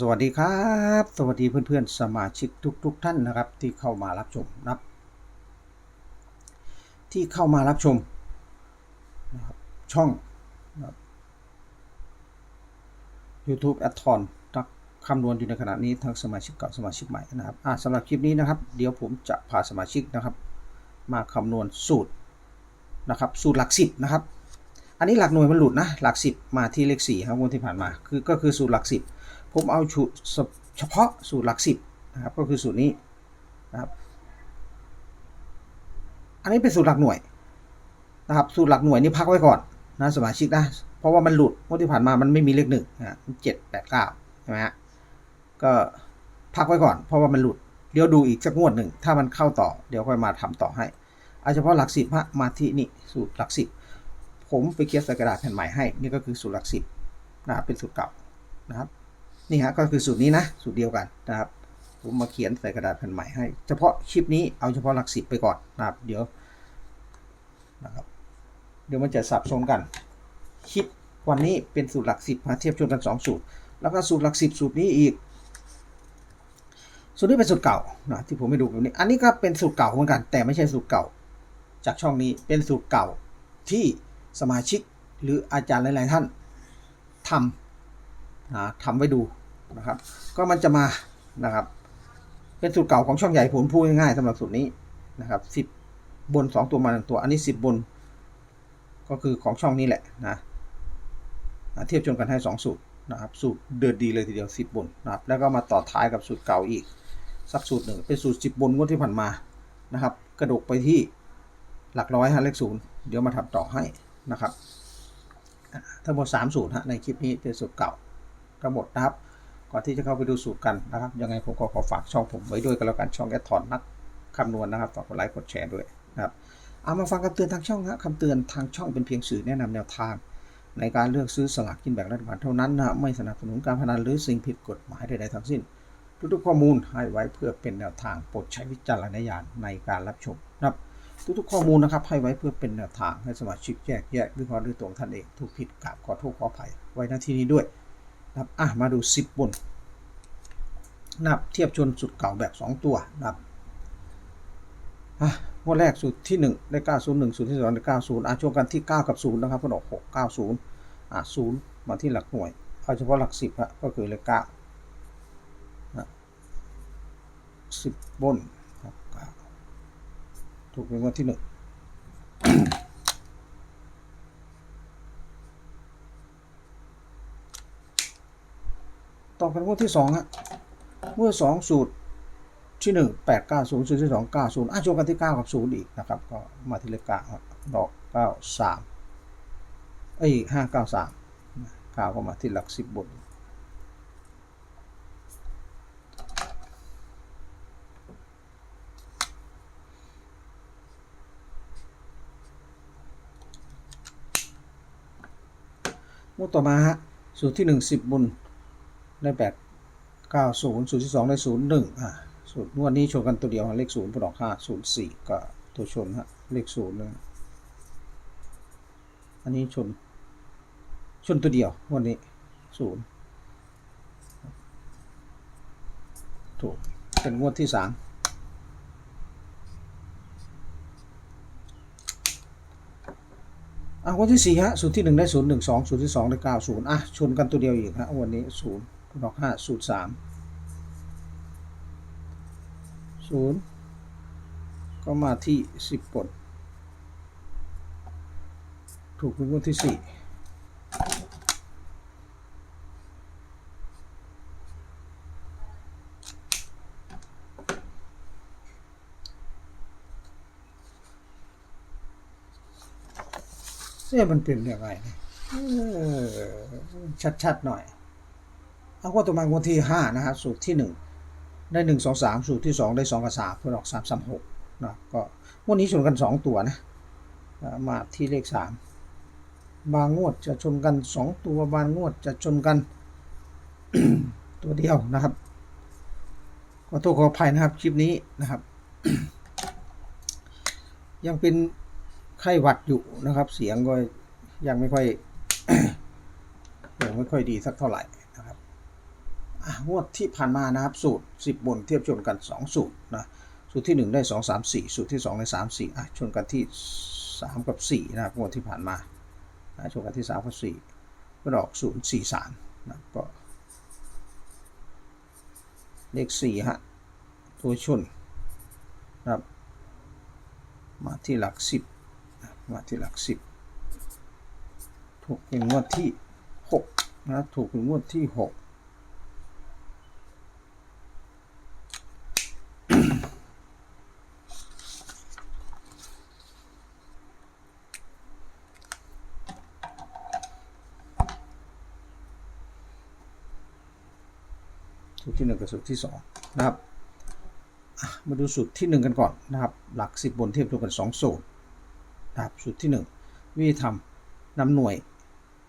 สวัสดีครับ สวัสดีเพื่อนๆ สมาชิกทุกๆท่านนะครับ ที่เข้ามารับชมนะครับ ที่เข้ามารับชมนะครับช่องนะครับ YouTube แอดทอนทักคำนวณอยู่ในขณะนี้ทั้งสมาชิกเก่าสมาชิกใหม่นะครับสำหรับคลิปนี้นะครับ เดี๋ยวผมจะพาสมาชิกนะครับ มาคำนวณสูตรนะครับสูตรหลักสิบนะครับ อันนี้หลักหน่วยมันหลุดนะหลักสิบมาที่เลขสี่ครับงวดที่ผ่านมาคือก็คือสูตรหลักสิบ ผมเอาเฉพาะสูตรหลักสิบนะครับก็คือสูตรนี้นะครับอันนี้เป็นสูตรหลักหน่วยนะครับสูตรหลักหน่วยนี่พักไว้ก่อนนะสมาชิกนะเพราะว่ามันหลุดงวดที่ผ่านมามันไม่มีเลขหนึ่งนะเจ็ดแปดเก้าใช่ไหมฮะก็พักไว้ก่อน เพราะว่ามันหลุดเดี๋ยวดูอีกสักงวดหนึ่งถ้ามันเข้าต่อเดี๋ยวค่อยมาทำต่อให้เอาเฉพาะหลักสิบฮะมาที่นี่สูตรหลักสิบผมไปเขียนสกระดาษแผ่นใหม่ให้นี่ก็คือสูตรหลักสิบนะครับเป็นสูตรเก่านะครับ นี่ฮะก็คือสูตรนี้นะ สูตรเดียวกันนะครับ ผมมาเขียนใส่กระดาษแผ่นใหม่ให้ เฉพาะคลิปนี้เอาเฉพาะหลักสิบไปก่อนนะครับ เดี๋ยวนะครับ เดี๋ยวมันจะสับสนกันคลิปวันนี้เป็นสูตรหลักสิบมาเทียบชนกันสองสูตร แล้วก็สูตรหลักสิบสูตรนี้อีก สูตรนี้เป็นสูตรเก่านะที่ผมไม่ดูแบบนี้ อันนี้ก็เป็นสูตรเก่าเหมือนกัน แต่ไม่ใช่สูตรเก่า จากช่องนี้เป็นสูตรเก่าที่สมาชิกหรืออาจารย์หลาย ๆ ท่านทำนะทำไว้ดู นะครับ ก็มันจะมานะครับ เป็นสูตรเก่าของช่องใหญ่ผมพูดง่ายๆสำหรับสูตรนี้นะครับสิบบนสองตัวมาหนึ่งตัว อันนี้สิบบน ก็คือของช่องนี้แหละนะนะเทียบชนกันให้สองสูตรนะครับสูตรเดือดดีเลยทีเดียวสิบบนนะครับแล้วก็มาต่อท้ายกับสูตรเก่าอีกสักสูตรหนึ่งเป็นสูตรสิบบนงวดที่ผ่านมานะครับ กระดกไปที่หลักร้อยฮะเลขศูนย์เดี๋ยวมาทำต่อให้นะครับทั้งหมด3สูตรฮะในคลิปนี้เป็นสูตรเก่าทั้งหมดนะครับ ก่อนที่จะเข้าไปดูสูตรกันนะครับยังไงผมก็ขอฝากช่องผมไว้ด้วยกันแล้วกันช่องแอดทอนนักคำนวณนะครับฝากกดไลค์กดแชร์ด้วยนะครับเอามาฟังคำเตือนทางช่องนะคำเตือนทางช่องเป็นเพียงสื่อแนะนำแนวทาง ในการเลือกซื้อสลากกินแบ่งรัฐบาลเท่านั้นนะไม่สนับสนุนการพนันหรือสิ่งผิดกฎหมายใดๆทั้งสิ้น ทุกๆข้อมูลให้ไว้เพื่อเป็นแนวทางโปรดใช้วิจารณญาณในการรับชมนะครับทุกๆข้อมูลนะครับให้ไว้เพื่อเป็นแนวทางให้สมาชิกแยกแยะวิเคราะห์ด้วยตัวงท่านเองถูกผิดกราบขอโทษขออภัยไว้หน้าที่นี้ด้วย นะครับอะมาดู 10 บนนับเทียบชนสุดเก่าแบบ 2 ตัวนะครับอะงวดแรกสูตรที่ 1 ได้ 901สูตรที่2ได้90อะช่วงกันที่ 9 กับ 0 นะครับก็ออก6 90อะ0มาที่หลักหน่วยเอาเฉพาะหลัก 10ฮะก็คือเลข9นะ10 บนครับถูกเป็นงวดที่ 1 ต่อเป็นงวดที่สองฮะงวดสองสูตรที่หนึ่งแปดเก้าศูนย์สูตรที่สองเก้าศูนย์อะชวกันที่เก้ากับศูนย์อีกนะครับ ก็มาที่เลขเก้าดอกเก้าสามเอ้ห้าเก้าสามเก้าก็มาที่หลักสิบบนงวดต่อมาฮะสูตรที่หนึ่งสิบบน ได้แปดเก้าศูนย์สูตรที่สองได้ศูนย์หนึ่งอ่าสูตรงวดนี้ชนกันตัวเดียวเลขศูนย์ผลออกห้าศูนย์สี่ก็ตัวชนฮะเลขศูนย์เลยอันนี้ชน ชนตัวเดียวงวันนี้ศูนย์ถูกเป็นงวดที่สามอะงวดที่สี่ฮะสูตรที่หนึ่งได้ศูนย์หนึ่งสองสูตรที่สองได้เก้าศูนย์อะชนกันตัวเดียวอีกฮะวันนี้ศูนย์ ผลออกห้าสูตรสามศูนย์ก็มาที่สิบผลถูกเป็นงวดที่สี่เนี่ยมันเป็นยังไงเนี่ยชัด ๆ หน่อย เอาก็ตัวมางวดที่ห้านะฮะสูตรที่หนึ่งได้หนึ่งสองสามสูตรที่สองได้สองกับสามเพื่อออกสามสามหกนะก็งวดนี้ชนกันสองตัวนะ มาที่เลขสามบางงวดจะชนกันสองตัวบางงวดจะชนกัน ตัวเดียวนะครับขอโทษขออภัยนะครับคลิปนี้นะครับ ยังเป็นไข้หวัดอยู่นะครับ เสียงก็ยังไม่ค่อยยังไม่ค่อยดีสักเท่าไหร่ งวดที่ผ่านมานะครับสูตร 10 บนเทียบชนกัน 2 สูตรนะสูตรที่ 1 ได้ 2 3 4 สูตรที่ 2 ได้ 3 4อะชนกันที่ 3 กับ 4 นะครับงวดที่ผ่านมาอะชนกันที่ 3 กับ 4 ก็ดอก 0 4 3นะก็เลข4ฮะตัวชนนะครับมาที่หลัก 10 มาที่หลัก 10 ถูกเป็นงวดที่ 6 นะถูกเป็นงวดที่ 6 สู ตรที่ 1 กับสูตรที่ 2 นะครับ มาดูสูตรที่ 1 กันก่อนนะครับ หลัก 10 บนเทียบตัวกัน 2 สูตรนะครับสูตรที่ 1 วิธีทำนำหน่วย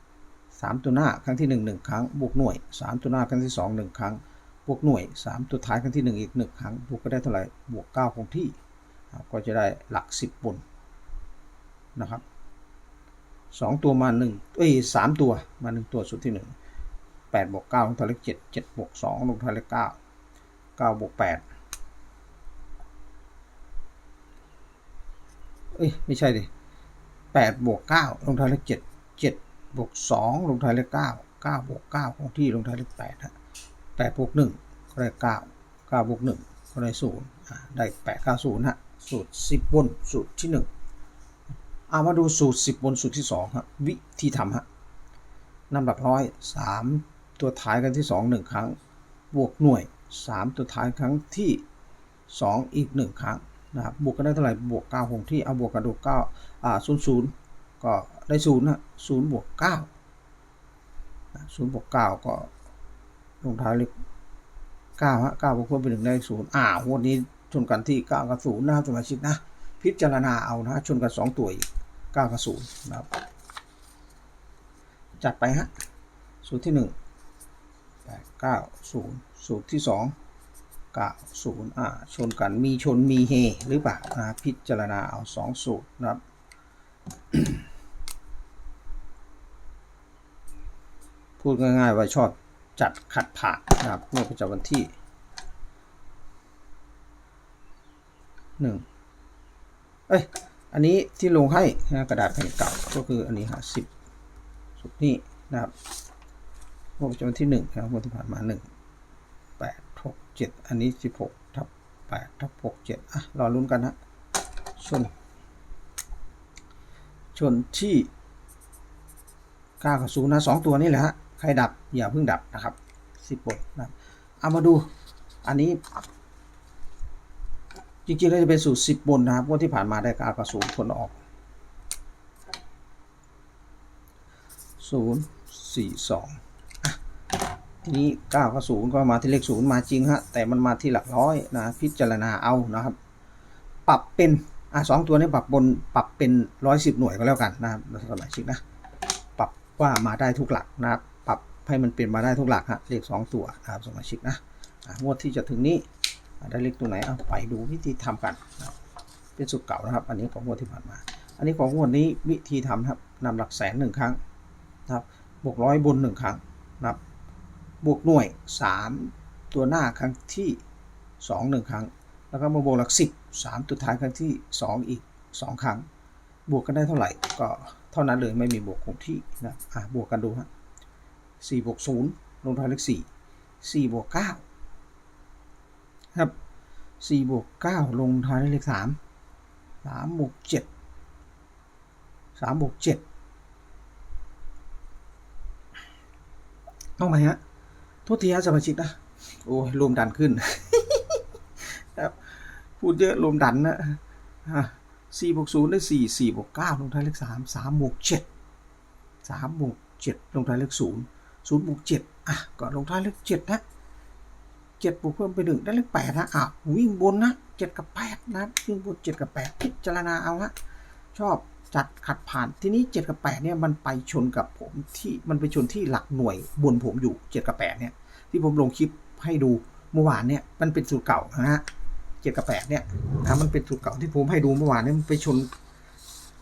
3 ตัวหน้าครั้งที่ 1 1 ครั้ง บวกหน่วย 3 ตัวหน้าครั้งที่ 2 1 ครั้ง บวกหน่วย 3 ตัวท้ายครั้งที่ 1 อีก 1 ครั้ง บวกก็ได้เท่าไหร่ บวก 9 คงที่ ก็จะได้หลัก 10 บนนะครับ 2 ตัวมา1เอ้ย3ตัวมา 1 ตัวสูตรที่ 1 8บวก9ลงท้ายเลข7 7บวก2ลงท้ายเลข9 9บวก8เอ้ยไม่ใช่ดิ8บวก9ลงท้ายเลข7 7บวก2ลงท้ายเลข9 9บวก9คงที่ลงท้ายเลข8ฮะ8บวก1ก็ได้9 9บวก1ก็ได้0อ่าได้8 9 0ฮะสูตร 10บนสูตรที่ 1เอามาดูสูตร 10บนสูตรที่2ครับวิธีทำฮะนำหลักร้อย3 ตัวท้ายกันที่ 2 1 ครั้ง บวกหน่วย 3 ตัวท้ายครั้งที่ 2 อีก 1 ครั้งนะครับบวกกันได้เท่าไหร่บวก9คงที่เอาบวกกันดู9อ่า0 0 ก็ได้0นะ0บวก9นะ0บวก9ก็ลงท้ายเลข9ฮะ9บวกเพิ่มเป็น1ได้0อ่าวดนี้ชนกันที่ 9 กับ0นะครับสมาชิกนะพิจารณาเอานะชนกัน 2 ตัวอีก 9 กับ0นะครับจัดไปฮะสูตรที่ 1 8 9 0สูตรที่2 9 0อ่าชนกันมีชนมีเฮหรือเปล่านะพิจารณาเอา2สูตรนะครับพูดง่ายๆว่าชอบจัดขัดผ่านนะครับเมื่อประจำวันที่หนึ่งเอ้ย อันนี้ที่ลงให้นะกระดาษแผ่นเก่าก็คืออันนี้ฮะสิบสุดนี้นะครับ เมื่อประจำวันที่หนึ่งครับเมื่อที่ผ่านมาหนึ่งแปดหกเจ็ดอันนี้สิบหกทับแปดทับหกเจ็ดอะรอลุ้นกันฮะชน ชนที่9กับ0นะสองตัวนี่แหละฮะใครดับอย่าเพิ่งดับนะครับ10บทนะเอามาดูอันนี้ จริงๆแล้วจะเป็นสูตร10บนนะครับงวดที่ผ่านมาได้9กับ0ผลออก0 4 2อะ ทีนี้9กับ0ก็มาที่เลข0มาจริงฮะแต่มันมาที่หลักร้อยนะพิจารณาเอานะครับ ปรับเป็นอะสองตัวนี้ปรับบนปรับเป็น110หน่วยก็แล้วกันนะครับสมาชิกนะปรับว่ามาได้ทุกหลักนะครับปรับให้มันเป็นมาได้ทุกหลักฮะเลข2ตัวนะครับสมาชิกนะงวดที่จะถึงนี้ได้เลขตัวไหนเอาไปดูวิธีทำกันนะเป็นสูตรเก่านะครับ อันนี้ของงวดที่ผ่านมา อันนี้ของงวดนี้วิธีทำครับนำหลักแสนหนึ่งครั้งนะครับบวกร้อยบนหนึ่งครั้งนะครับ บวกหน่วย 3 ตัวหน้าครั้งที่2หนึ่งครั้ง แล้วก็มาบวกหลักสิบสามตัวท้ายครั้งที่ 2 อีก 2 ครั้ง บวกกันได้เท่าไหร่ ก็เท่านั้นเลยไม่มีบวกคงที่นะอะบวกกันดูฮะสี่บวกศูนย์ลงท้ายเลขสี่สี่บวกเก้าครับสี่บวกเก้าลงท้ายเลขสามสามบวกเจ็ดสามบวกเจ็ดต้องไหมฮะ ษทีฮะสมาชิกนะโอ้ยลมดันขึ้นครับพูดเยอะลมดันนะสี่บวกศูนย์ได้สี่สี่บวกเก้าลงท้ายเลขสามสามบวกเจ็ดสามบวกเจ็ดลงท้ายเลขศูนย์ศูนย์บวกเจ็ดอะก็ลงท้ายเลขเจ็ดนะเจ็ดบวกเพิ่มไปหนึ่งได้เลขแปดนะอะวิ่งบนนะเจ็ดกับแปดนะวิ่งบนเจ็ดกับแปดพิจารณาเอาฮะชอบจัดขัดผ่านทีนี้เจ็ดกับแปดเนี่ยมันไปชนกับผมที่มันไปชนที่หลักหน่วยบนผมอยู่เจ็ดกับแปดเนี่ย ที่ผมลงคลิปให้ดูเมื่อวานเนี่ยมันเป็นสูตรเก่านะฮะเจ็ดกับแปดเนี่ยนะมันเป็นสูตรเก่าที่ผมให้ดูเมื่อวานเนี่ยมันไปชน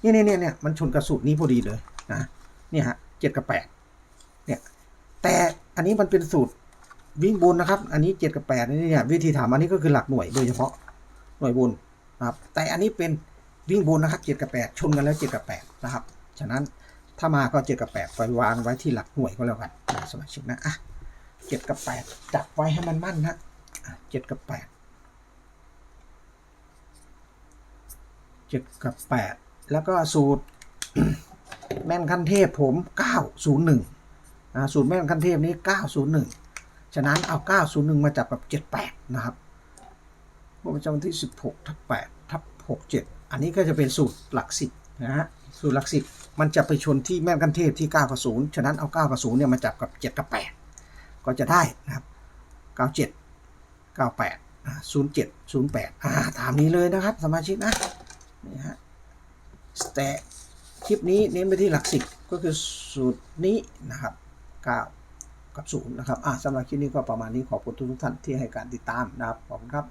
เนี่ยเนี่ยเนี่ยเนี่ยมันชนกับสูตรนี้พอดีเลยนะเนี่ยฮะเจ็ดกับแปดเนี่ยแต่อันนี้มันเป็นสูตรวิ่งบนนะครับ อันนี้เจ็ดกับแปดนี่เนี่ยวิธีถามอันนี้ก็คือหลักหน่วยโดยเฉพาะหน่วยบนนะครับแต่อันนี้เป็นวิ่งบนนะครับเจ็ดกับแปดชนกันแล้วเจ็ดกับแปดนะครับ ฉะนั้นถ้ามาก็เจ็ดกับแปดไปวางไว้ที่หลักหน่วยก็แล้วกันสมาชิกนะอะ เจ็ดกับแปดจับไว้ให้มันมั่นนะเจ็ดกับแปดเจ็ดกับแปดแล้วก็สูตรแม่นขั้นเทพผมเก้าศูนย์หนึ่งสูตรแม่นขั้นเทพนี้เก้าศูนย์หนึ่งฉะนั้นเอา 901 มาจับกับ 78 นะครับงวดประจำวันที่ 16ทับ8ทับ67 อันนี้ก็จะเป็นสูตรหลักสิบนะฮะ สูตรหลักสิบมันจะไปชนที่แม่นกันเทพที่ 9 กับ 0 ฉะนั้นเอา 9 กับ 0 เนี่ยมาจับกับ 7 กับ 8 ก็จะได้นะครับ 97 98 07 08อ่าตามนี้เลยนะครับ สมาชิกนะนี่ฮะแต่คลิปนี้เน้นไปที่หลักสิบก็คือสูตรนี้นะครับ 9 กับ0นะครับอ่าสำหรับคลิปนี้ก็ประมาณนี้ขอบคุณทุกท่านที่ให้การติดตามนะครับขอบคุณครับ